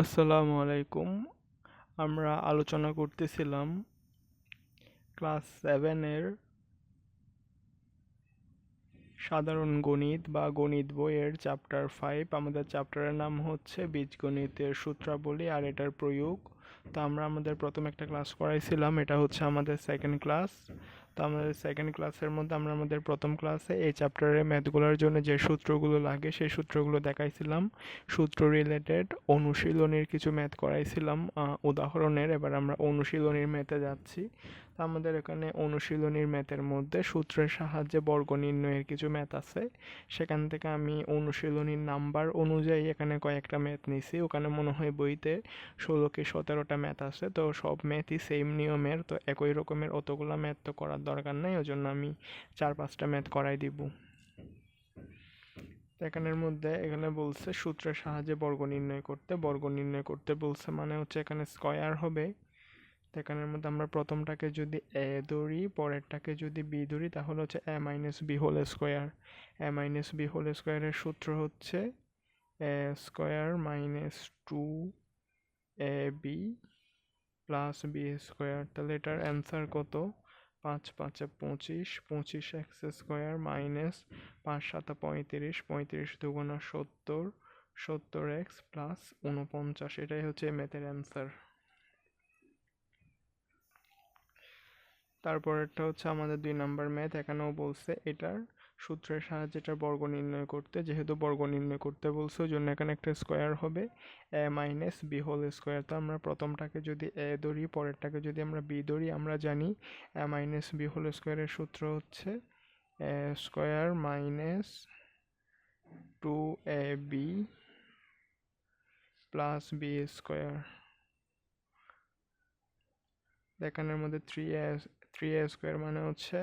আসসালামু আলাইকুম। আমরা আলোচনা করতেছিলাম ক্লাস সেভেনের সাধারণ গণিত বা গণিত বইয়ের চ্যাপ্টার ফাইভ। আমাদের চ্যাপ্টারের নাম হচ্ছে বীজগণিতের সূত্রাবলী আর এটার প্রয়োগ। তো আমরা আমাদের প্রথম একটা ক্লাস করাইছিলাম। এটা হচ্ছে আমাদের সেকেন্ড ক্লাস তো আমাদের সেকেন্ড ক্লাসের মধ্যে আমরা আমাদের প্রথম ক্লাসে এই চ্যাপ্টারে ম্যাথগুলোর জন্য যে সূত্রগুলো লাগে, সেই সূত্রগুলো দেখাইছিলাম। সূত্র রিলেটেড অনুশীলনীর কিছু ম্যাথ করাইছিলাম। উদাহরণের। এবার আমরা অনুশীলনীর ম্যাথে যাচ্ছি। আমাদের এখানে অনুশীলনীর ম্যাথের মধ্যে সূত্রের সাহায্যে বর্গ নির্ণয়ের কিছু ম্যাথ আছে। সেখান থেকে আমি অনুশীলনীর নাম্বার অনুযায়ী এখানে কয়েকটা ম্যাথ নিছি। ওখানে মনে হয় বইতে ষোলো কি সতেরোটা ম্যাথ আছে, তো সব ম্যাথই সেম নিয়মের, তো একই রকমের অতগুলো ম্যাথ তো করার দরকার নেই ওই জন্য আমি চার পাঁচটা ম্যাথ করাই দিব। এখানের মধ্যে এখানে বলছে সূত্রের সাহায্যে বর্গ নির্ণয় করতে। বর্গ নির্ণয় করতে বলছে মানে হচ্ছে এখানে স্কয়ার হবে এখানের মধ্যে আমরা প্রথমটাকে যদি এ ধরি, পরেরটাকে যদি বি ধরি, তাহলে হচ্ছে A minus B whole square. A minus B whole স্কোয়ারের সূত্র হচ্ছে A square minus two A B plus B square. তাহলে এটার অ্যান্সার কত? পাঁচ পাঁচে পঁচিশ পঁচিশ এক্স স্কোয়ার মাইনাস পাঁচ সাতা পঁয়ত্রিশ পঁয়ত্রিশ দুগুণা সত্তর সত্তর এক্স প্লাস উনপঞ্চাশ এটাই হচ্ছে ম্যাথের অ্যান্সার। তারপরেরটা হচ্ছে আমাদের দুই নাম্বার ম্যাথ, এখানেও বলছে এটার সূত্রের সাহায্যে এটার বর্গ নির্ণয় করতে, যেহেতু বর্গ নির্ণয় করতে বলছে ওই জন্য এখানে একটা স্কোয়ার হবে A minus B whole square তো আমরা প্রথমটাকে যদি এ ধরি, পরেরটাকে যদি আমরা বি ধরি, আমরা জানি এ মাইনাস বি হোল স্কোয়ারের সূত্র হচ্ছে A square minus two A B plus B square এখানের মধ্যে থ্রি থ্রি এ স্কোয়ার মানে হচ্ছে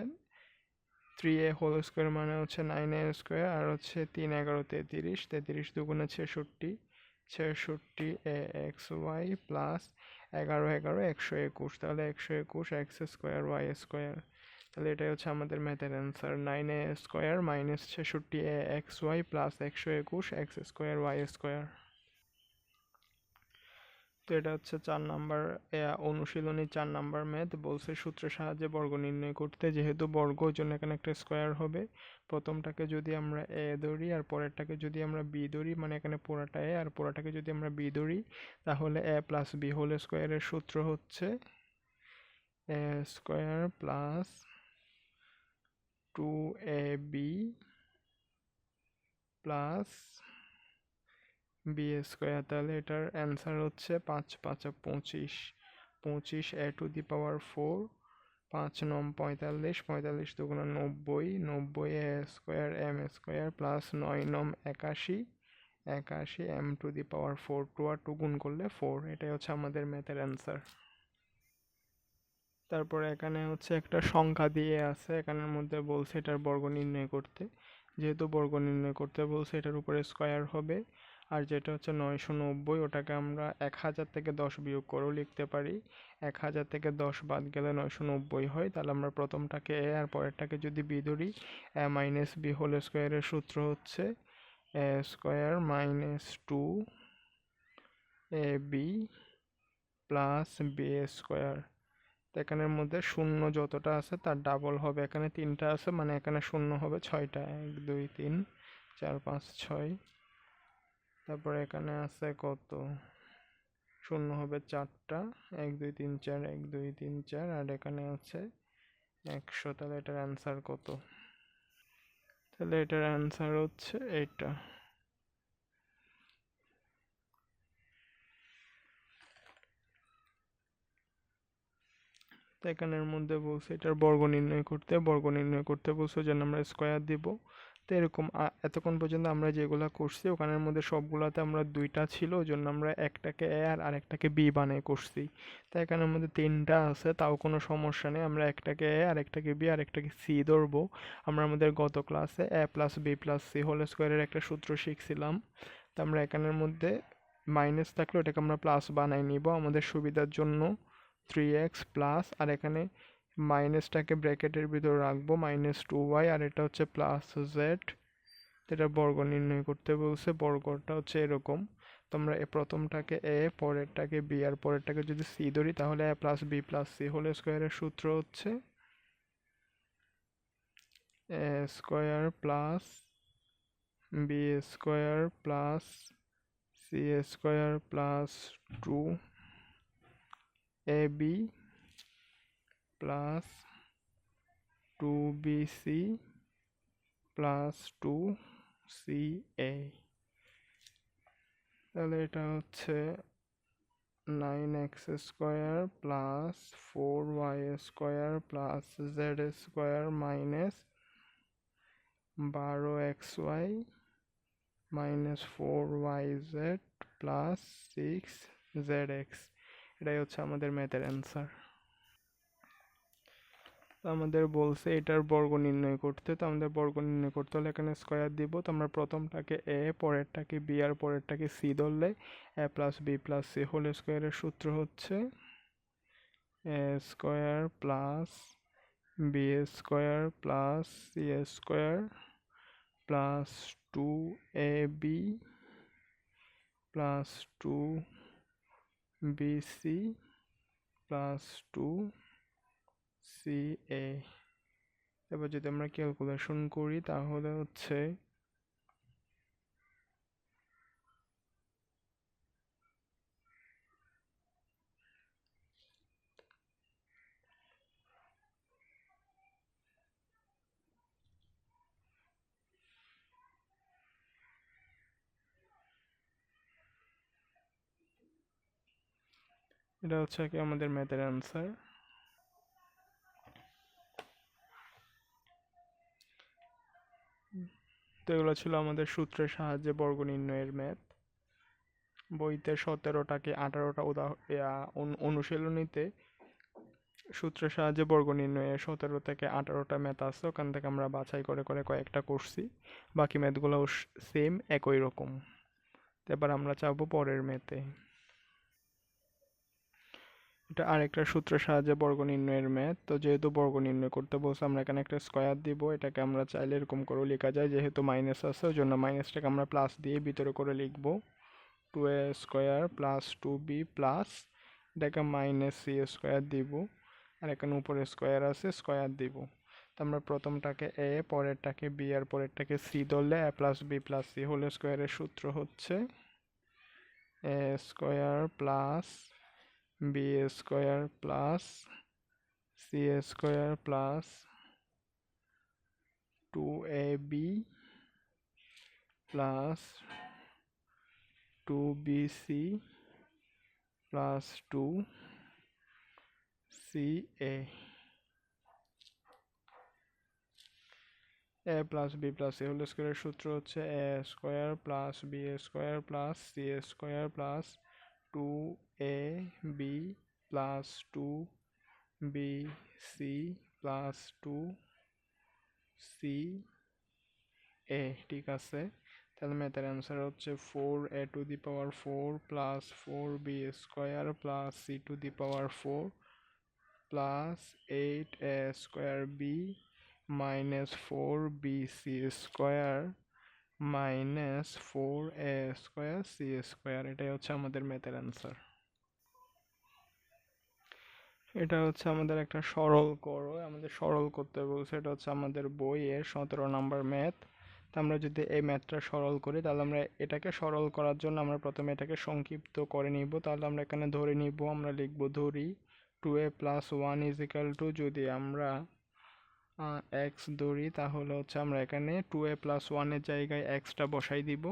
থ্রি এ হোল স্কোয়ার মানে হচ্ছে নাইন এ স্কোয়ার আর হচ্ছে তিন এগারো তেত্রিশ তেত্রিশ দুগুণে ছেষট্টি ছেষট্টি এ এক্স ওয়াই প্লাস এগারো এগারো একশো একুশ, তাহলে একশো একুশ এক্স স্কোয়ার ওয়াই স্কোয়ার তাহলে এটাই হচ্ছে আমাদের ম্যাথের answer nine A square minus ছেষট্টি এ এক্স ওয়াই প্লাস একশো একুশ এক্স স্কোয়ার ওয়াই স্কোয়ার তো এটা হচ্ছে চার নাম্বার অনুশীলনী চার নাম্বার ম্যাথ। বলছে সূত্রের সাহায্যে বর্গ নির্ণয় করতে, যেহেতু বর্গ জন্য এখানে একটা স্কোয়ার হবে। প্রথমটাকে যদি আমরা এ ধরি আর পরেরটাকে যদি আমরা বি ধরি মানে এখানে পুরাটা এ, আর পুরাটাকে যদি আমরা বি ধরি, তাহলে এ প্লাস বি হোল স্কোয়ারের সূত্র হচ্ছে A square plus two A B plus B square তাহলে এটার অ্যান্সার হচ্ছে পাঁচ, পাঁচা, পঁচিশ। পঁচিশ এ টু দি পাওয়ার ফোর পাঁচ নম পঁয়তাল্লিশ পঁয়তাল্লিশ দুগুণ নব্বই নব্বই A square M square plus নয় নম একাশি। একাশি M to the power four two R two গুণ করলে ফোর এটাই হচ্ছে আমাদের ম্যাথের অ্যান্সার তারপরে এখানে হচ্ছে একটা সংখ্যা দিয়ে আছে, এখানের মধ্যে বলছে এটার বর্গ নির্ণয় করতে। যেহেতু বর্গ নির্ণয় করতে বলছে, এটার উপরে স্কোয়ার হবে। আর যেটা হচ্ছে নয়শো নব্বই, ওটাকে আমরা এক হাজার থেকে দশ বিয়োগ করেও লিখতে পারি। এক হাজার থেকে দশ বাদ গেলে নয়শো নব্বই হয়। তাহলে আমরা প্রথমটাকে এ আর পরেরটাকে যদি বি ধরি, এ মাইনাস বি হোল স্কোয়ারের সূত্র হচ্ছে A square minus two A B plus B square. এখানের মধ্যে শূন্য যতটা আছে তার ডাবল হবে। এখানে তিনটা আছে মানে এখানে শূন্য হবে ছয়টা। এক, দুই, তিন, চার, পাঁচ, ছয় তারপরে এখানে আছে কত? শূন্য হবে চারটা, এক, দুই, তিন, চার, এক, দুই, তিন, চার, আর এখানে আছে একশো। তাহলে এটার অ্যান্সার কত? তাহলে এটার অ্যান্সার হচ্ছে এটা এখানের মধ্যে বলছে এটার বর্গ নির্ণয় করতে, বর্গ নির্ণয় করতে বলছে যেন আমরা স্কোয়ার দিব। তো এরকম এতক্ষণ পর্যন্ত আমরা যেগুলো করছি, ওখানের মধ্যে সবগুলোতে আমরা দুইটা ছিল ওই জন্য আমরা একটাকে এ আর আরেকটাকে বি বানিয়ে করছি। তো এখানের মধ্যে তিনটা আছে, তাও কোনো সমস্যা নেই, আমরা একটাকে এ, আরেকটাকে বি, আরেকটাকে সি ধরবো। আমরা আমাদের গত ক্লাসে A plus B plus C whole স্কোয়ারের একটা সূত্র শিখছিলাম। তো আমরা এখানের মধ্যে মাইনাস থাকলে ওটাকে আমরা প্লাস বানাই নিব, আমাদের সুবিধার জন্য। থ্রি এক্স প্লাস আর এখানে মাইনাসটাকে ব্র্যাকেটের ভিতর রাখব, মাইনাস টু ওয়াই, আর এটা হচ্ছে প্লাস জেড। এটা বর্গ নির্ণয় করতে বলছে, বর্গটা হচ্ছে এরকম। তোমরা এ প্রথমটাকে এ, পরেরটাকে বি, আর পরেরটাকে যদি সি ধরি, তাহলে A plus B plus C whole স্কোয়ারের সূত্র হচ্ছে A square plus B square plus C square plus two A B plus two B C plus two C A তাহলে এটা হচ্ছে nine X square plus four Y square plus Z square minus বারো X Y minus four Y Z plus six Z X এটাই হচ্ছে আমাদের ম্যাথের answer আমাদের বলছে এটার বর্গ নির্ণয় করতে, তো আমাদের বর্গ নির্ণয় করতে হলে এখানে স্কোয়ার দিব। তো আমরা প্রথমটাকে এ পরেরটাকে বি আর পরেরটাকে সি ধরলে A plus B plus C whole স্কোয়ারের সূত্র হচ্ছে A square plus B square plus C square plus two A B plus two B C plus two C, A. এবার যদি আমরা ক্যালকুলেশন করি তাহলে হচ্ছে এটা হচ্ছে কি আমাদের ম্যাথের অ্যান্সার তো এগুলো ছিল আমাদের সূত্রের সাহায্যে বর্গ নির্ণয়ের ম্যাথ। বইতে সতেরোটাকে আঠারোটা উদাহরণ অনুশীলনীতে সূত্রের সাহায্যে বর্গ নির্ণয়ে সতেরো থেকে আঠারোটা ম্যাথ আছে, ওখান থেকে আমরা বাছাই করে করে কয়েকটা করছি। বাকি ম্যাথগুলো সেম একই রকম। এবার আমরা চাবো পরের ম্যাথে। এটা আরেকটা সূত্রের সাহায্যে বর্গ নির্ণয়ের ম্যাথ। তো যেহেতু বর্গ নির্ণয় করতে বলছে, আমরা এখানে একটা স্কোয়ার দিব। এটাকে আমরা চাইলে এরকম করেও লেখা যায়, যেহেতু মাইনাস আছে ওই জন্য মাইনাসটাকে আমরা প্লাস দিয়ে ভিতরে করে লিখব। Two A square plus two B plus এটাকে মাইনাস সি স্কোয়ার দিব। আর এখানে উপরে স্কোয়ার আছে স্কোয়ার দিব। তো আমরা প্রথমটাকে এ পরেরটাকে বি আর পরেরটাকে সি ধরলে A plus B plus C whole স্কোয়ারের সূত্র হচ্ছে A square plus B square plus C square plus two A B plus two B C plus two C A A plus B plus C whole স্কোয়ারের সূত্র হচ্ছে A square plus B square plus C square plus two A B plus two B C plus two C A, ঠিক আছে? তাহলে ম্যাথের answer হচ্ছে four A to the power four plus four B square plus C to the power four plus eight A square B minus four B C square minus four A square, C square, এটাই হচ্ছে আমাদের ম্যাথের answer. এটা হচ্ছে আমাদের একটা সরল করো, আমাদের সরল করতে বলছে এটা হচ্ছে আমাদের বইয়ের সতেরো নাম্বার ম্যাথ। তো আমরা যদি এই ম্যাথটা সরল করি, তাহলে আমরা এটাকে সরল করার জন্য আমরা প্রথমে এটাকে সংক্ষিপ্ত করে নিব। তাহলে আমরা এখানে ধরে নিব, আমরা লিখব ধরি two A plus one is equal to, যদি আমরা এক্স ধরি, তাহলে হচ্ছে আমরা এখানে টু এ প্লাস ওয়ানের জায়গায় এক্সটা বসাই দিব।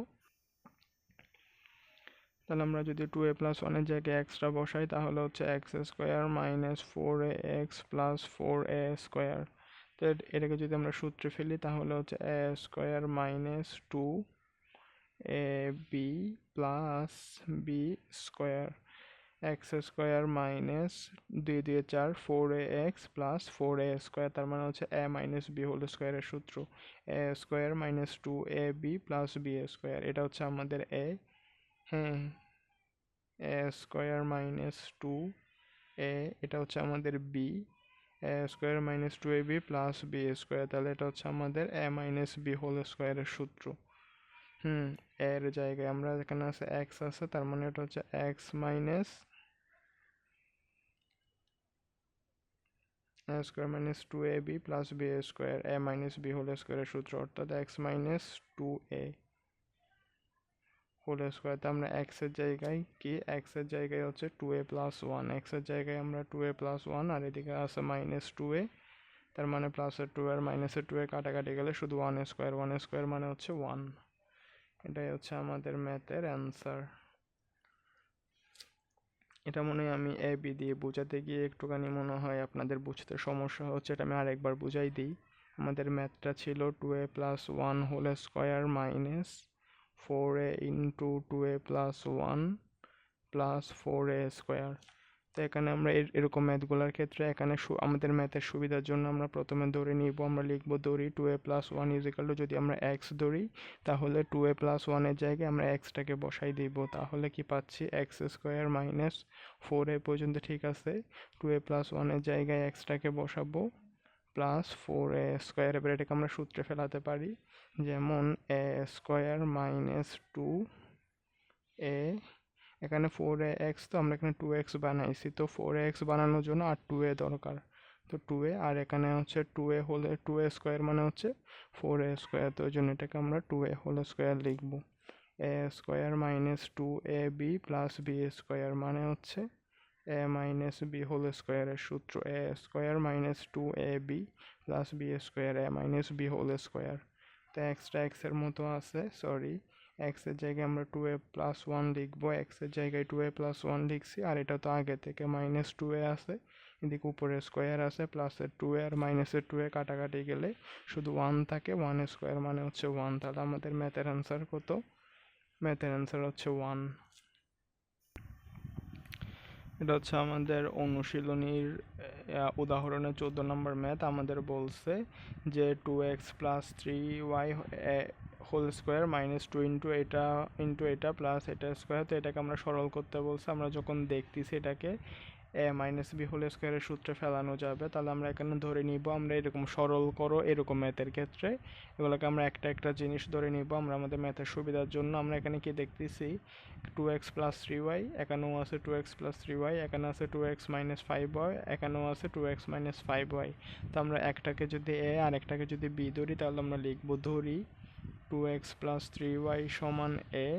তাহলে আমরা যদি টু এ প্লাস ওয়ানের জায়গায় এক্সটা বসাই, তাহলে হচ্ছে X square minus four A X plus four A square তো এটাকে যদি আমরা সূত্রে ফেলি, তাহলে হচ্ছে A square minus two A B plus B square X square minus দুই দুই চার four A X plus four A square তার মানে হচ্ছে এ মাইনাস বি হোল স্কোয়ারের সূত্র। A square minus two A B plus B square এটা হচ্ছে আমাদের এ হ্যাঁ A square minus two A এটা হচ্ছে আমাদের B A square minus two A B plus B square তাহলে এটা হচ্ছে আমাদের এ মাইনাস বি হোল স্কোয়ারের সূত্র। হুম এর জায়গায় আমরা এখানে আছে এক্স আছে, তার মানে এটা হচ্ছে X minus a square minus two A B plus B A square A minus B whole স্কোয়ারের সূত্র অর্থাৎ X minus two A whole square তো আমরা এক্সের জায়গায় কি? এক্সের জায়গায় হচ্ছে টু এ প্লাস ওয়ান এক্সের জায়গায় আমরা টু এ প্লাস ওয়ান আর এদিকে আছে মাইনাস এ তার মানে প্লাসের টু আর মাইনাসের টু এ কাটাকাটি গেলে শুধু ওয়ান স্কোয়ার ওয়ান স্কোয়ার মানে হচ্ছে ওয়ান এটাই হচ্ছে আমাদের ম্যাথের অ্যান্সার এটা মনে হয় আমি এ বি দিয়ে বোঝাতে গিয়ে একটুখানি মনে হয় আপনাদের বুঝতে সমস্যা হচ্ছে, এটা আমি আরেকবার বুঝাই দিই। আমাদের ম্যাথটা ছিল two A plus one whole square minus four A into two A plus one plus four A square তো এখানে আমরা এরকম ম্যাথগুলোর ক্ষেত্রে এখানে আমাদের ম্যাথের সুবিধার জন্য আমরা প্রথমে ধরে নিব, আমরা লিখব ধরি two A plus one is equal to যদি আমরা এক্স ধরি, তাহলে টু এ প্লাস ওয়ানের জায়গায় আমরা এক্সটাকে বসাই দিব। তাহলে কি পাচ্ছি? X square minus four A পর্যন্ত ঠিক আছে। টু এ প্লাস ওয়ানের জায়গায় এক্সটাকে বসাবো প্লাস ফোর এ স্কোয়ার এবার এটাকে আমরা সূত্রে ফেলাতে পারি। যেমন A square minus two A এখানে ফোর এ এক্স তো আমরা এখানে টু এক্স বানাইছি। তো ফোর এক্স বানানোর জন্য আর টু এ দরকার। তো টু এ আর এখানে হচ্ছে টু এ হলে টু এ স্কোয়ার মানে হচ্ছে ফোর এ স্কোয়ার তো ওই জন্য এটাকে আমরা টু এ হোল স্কোয়ার লিখব। A square minus two A B plus B square মানে হচ্ছে এ মাইনাস বি হোল স্কোয়ারের সূত্র। A square minus two A B plus B square A minus B whole square তো এক্সট্রা এক্সের মতো আছে সরি এক্সের জায়গায় আমরা টু এ প্লাস ওয়ান লিখব এক্সের জায়গায় টু এ প্লাস ওয়ান লিখছি, আর এটা তো আগে থেকে মাইনাস টু এ আছে। এদিকে উপরে স্কোয়ার আছে প্লাসের টু এ আর মাইনাসের টু এ কাটাকাটি গেলে শুধু ওয়ান থাকে ওয়ান স্কোয়ার মানে হচ্ছে ওয়ান তাহলে আমাদের ম্যাথের অ্যান্সার কত? ম্যাথের অ্যান্সার হচ্ছে ওয়ান এটা হচ্ছে আমাদের অনুশীলনীর উদাহরণে চোদ্দ নম্বর ম্যাথ আমাদের বলছে যে two X plus three Y whole square minus two into এটা ইন্টু এটা প্লাস এটা স্কোয়ার তো এটাকে আমরা সরল করতে বলছি। আমরা যখন দেখতেছি এটাকে, এ মাইনাস বি হোল স্কোয়ারের সূত্রে ফেলানো যাবে, তাহলে আমরা এখানে ধরে নিব, আমরা এরকম সরল করো এরকম ম্যাথের ক্ষেত্রে। এগুলোকে আমরা একটা একটা জিনিস ধরে নিব, আমরা আমাদের ম্যাথের সুবিধার জন্য। আমরা এখানে কি দেখতেছি? Two X plus three Y এখানেও আছে two X plus three Y এখানে আছে two X minus five Y এখানেও আছে two X minus five Y তো আমরা একটাকে যদি এ আর একটাকে যদি বি ধরি, তাহলে আমরা লিখব ধরি two X plus three Y সমান এ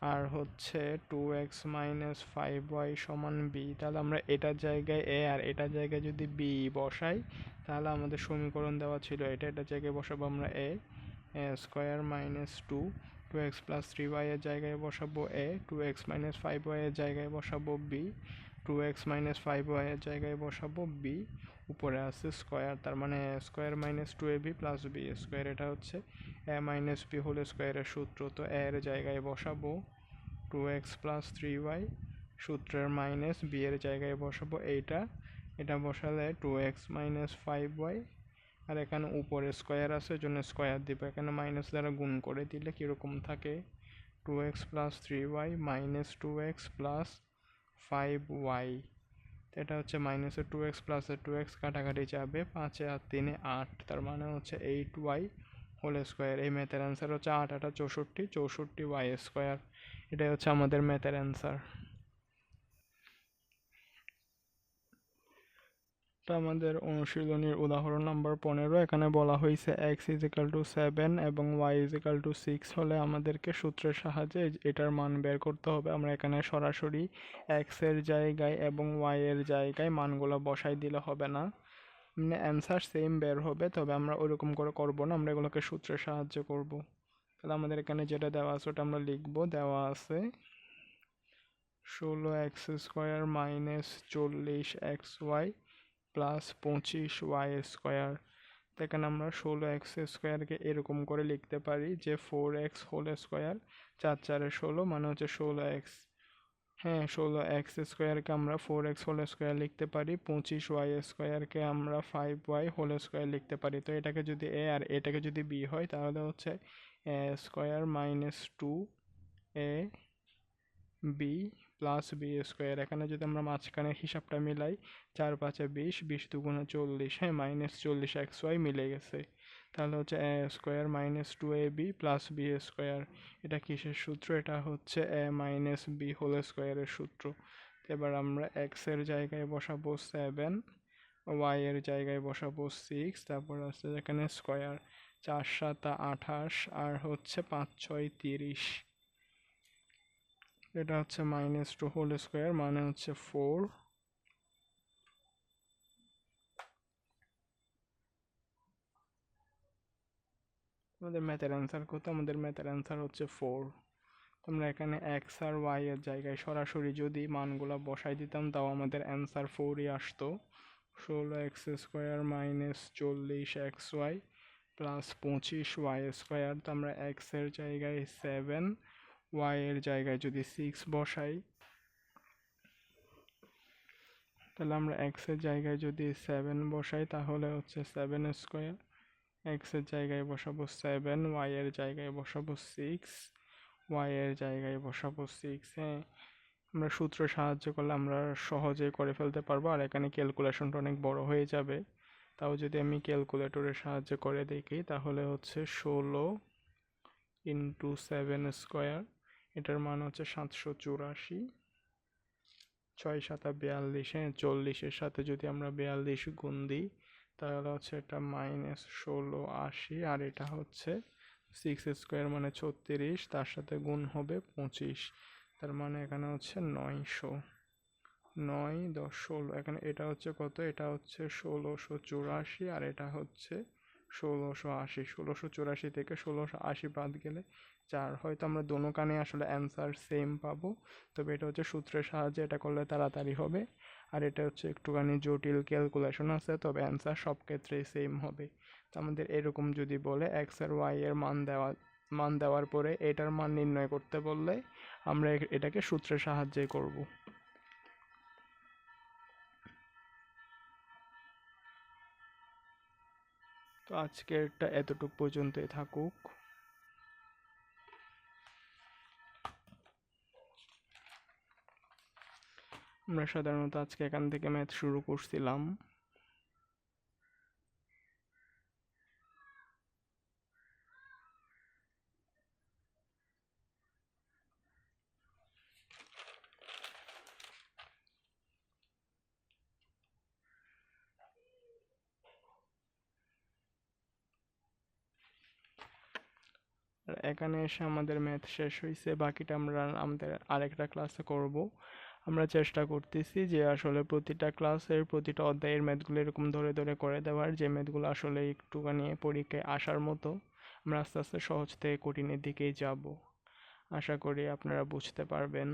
আর হচ্ছে two X minus five Y সমান বি তাহলে আমরা এটার জায়গায় এ আর এটার জায়গায় যদি বি বসাই, তাহলে আমাদের সমীকরণ দেওয়া ছিল এটা এটার জায়গায় বসাবো আমরা A square minus two two X plus three ওয়াইয়ের জায়গায় বসাবো A two X minus five ওয়াইয়ের জায়গায় বসাবো B two X minus five ওয়াইয়ের জায়গায় বসাবো বি উপরে আছে স্কোয়ার তার মানে square minus two A B plus B square এটা হচ্ছে এ মাইনাস বি হোল স্কোয়ারের সূত্র। তো এর জায়গায় বসাবো two X plus three Y সূত্রের মাইনাস বি এর জায়গায় বসাবো এইটা। এটা বসালে two X minus five Y আর এখানে উপরে স্কোয়ার আছে জন্য স্কোয়ার দিব। এখানে মাইনাস দ্বারা গুণ করে দিলে কীরকম থাকে? Two X plus three Y minus two X plus five Y এটা হচ্ছে মাইনাসে টু এক্স প্লাসে টু এক্স কাটাকাটি যাবে পাঁচে আর তিনে আট, তার মানে হচ্ছে এইট ওয়াই হোল স্কোয়ার এই ম্যাথের অ্যান্সার হচ্ছে আট আটা চৌষট্টি চৌষট্টি ওয়াই স্কোয়ার এটাই হচ্ছে আমাদের ম্যাথের অ্যান্সার আমাদের অনুশীলনীর উদাহরণ নাম্বার পনেরো, এখানে বলা হয়েছে X is equal to seven এবং Y is equal to six হলে আমাদেরকে সূত্রের সাহায্যে এটার মান বের করতে হবে। আমরা এখানে সরাসরি এক্সের জায়গায় এবং ওয়াইয়ের জায়গায় মানগুলো বসাই দিলে হবে না। মানে অ্যান্সার সেম বের হবে, তবে আমরা ওইরকম করে করব না, আমরা এগুলোকে সূত্রের সাহায্য করব। তাহলে আমাদের এখানে যেটা দেওয়া আছে ওটা আমরা লিখব, দেওয়া আছে ষোলো এক্স স্কোয়ার মাইনাস চল্লিশ এক্স ওয়াই প্লাস পঁচিশ ওয়াই স্কোয়ার। তো এখানে আমরা ষোলো এক্স স্কোয়ারকে এরকম করে লিখতে পারি যে ফোর এক্স হোল স্কোয়ার চার চারে ষোলো মানে হচ্ছে ষোলো এক্স। হ্যাঁ ষোলো এক্স স্কোয়ারকে আমরা ফোর এক্স হোল স্কোয়ার লিখতে পারি, পঁচিশ ওয়াই স্কোয়ারকে আমরা ফাইভ ওয়াই হোল স্কোয়ার লিখতে পারি। তো এটাকে যদি এ আর এটাকে যদি বি হয় তাহলে হচ্ছে A square minus two A B plus B square এখানে যদি আমরা মাঝখানে হিসাবটা মিলাই, চার পাঁচে বিশ বিশ দুগুণে চল্লিশ হ্যাঁ মাইনাস চল্লিশ এক্স ওয়াই মিলে গেছে। তাহলে হচ্ছে A square minus two A B plus B square এটা কিসের সূত্র? এটা হচ্ছে এ মাইনাস বি হোল স্কোয়ারের সূত্র। এবার আমরা এক্সের জায়গায় বসাবো সেভেন ওয়াই এর জায়গায় বসাবো সিক্স তারপর হচ্ছে এখানে স্কোয়ার চার সাতা আঠাশ, আর হচ্ছে পাঁচ ছয় তিরিশ। এটা হচ্ছে মাইনাস টু হোল স্কোয়ার মানে হচ্ছে ফোর আমাদের ম্যাথের অ্যান্সার কত? আমাদের ম্যাথের অ্যান্সার হচ্ছে ফোর তোমরা এখানে এক্স আর ওয়াই এর জায়গায় সরাসরি যদি মানগুলো বসাই দিতাম, তাও আমাদের অ্যান্সার ফোরই আসতো। ষোলো এক্স স্কোয়ার মাইনাস চল্লিশ এক্স ওয়াই প্লাস পঁচিশ ওয়াই স্কোয়ার তো আমরা এক্সের জায়গায় সেভেন ওয়াই এর জায়গায় যদি সিক্স বসাই, তাহলে আমরা এক্সের জায়গায় যদি সেভেন বসাই, তাহলে হচ্ছে সেভেন স্কোয়ার এক্সের জায়গায় বসাবো সেভেন ওয়াই এর জায়গায় বসাবো সিক্স ওয়াই এর জায়গায় বসাবো সিক্স হ্যাঁ আমরা সূত্র সাহায্য করলে আমরা সহজে করে ফেলতে পারব। আর এখানে ক্যালকুলেশনটা অনেক বড় হয়ে যাবে। তাও যদি আমি ক্যালকুলেটরের সাহায্যে করে দেখি, তাহলে হচ্ছে ষোলো ইন্টু সেভেন স্কোয়ার এটার মান হচ্ছে সাতশো চুরাশি। ছয় সাতা বিয়াল্লিশ হ্যাঁ চল্লিশের সাথে যদি আমরা বিয়াল্লিশ গুণ দিই, তাহলে হচ্ছে এটা মাইনাস ষোলো আশি, আর এটা হচ্ছে সিক্স স্কোয়ার মানে ছত্রিশ, তার সাথে গুণ হবে পঁচিশ, তার মানে এখানে হচ্ছে নয়শো। নয় দশ ষোলো, এখানে এটা হচ্ছে কত? এটা হচ্ছে ষোলোশো চুরাশি, আর এটা হচ্ছে ষোলোশো আশি, ষোলোশো চুরাশি থেকে ষোলোশো আশি বাদ গেলে চার। হয়তো আমরা দোনো কানে আসলে অ্যান্সার সেম পাবো। তবে এটা হচ্ছে সূত্রের সাহায্যে এটা করলে তাড়াতাড়ি হবে। আর এটা হচ্ছে একটুখানি জটিল ক্যালকুলেশন আছে, তবে অ্যান্সার সব ক্ষেত্রেই সেম হবে। তো আমাদের এরকম যদি বলে এক্স আর ওয়াই এর মান দেওয়া, মান দেওয়ার পরে এটার মান নির্ণয় করতে বললে আমরা এটাকে সূত্রের সাহায্যে করব। তো আজকেরটা এতটুক পর্যন্তই থাকুক। আমরা সাধারণত আজকে এখান থেকে ম্যাথ শুরু করছিলাম। এখানে এসে আমাদের ম্যাথ শেষ হয়েছে বাকিটা আমরা আমাদের আরেকটা ক্লাসে করব। আমরা চেষ্টা করতেছি যে আসলে প্রতিটা ক্লাসের প্রতিটা অধ্যায়ের ম্যাথগুলো এরকম ধরে ধরে করে দেওয়ার, যে ম্যাথগুলো আসলে একটুখানি পরীক্ষায় আসার মতো আমরা আস্তে আস্তে সহজ থেকে কঠিনের দিকেই যাব। আশা করি আপনারা বুঝতে পারবেন।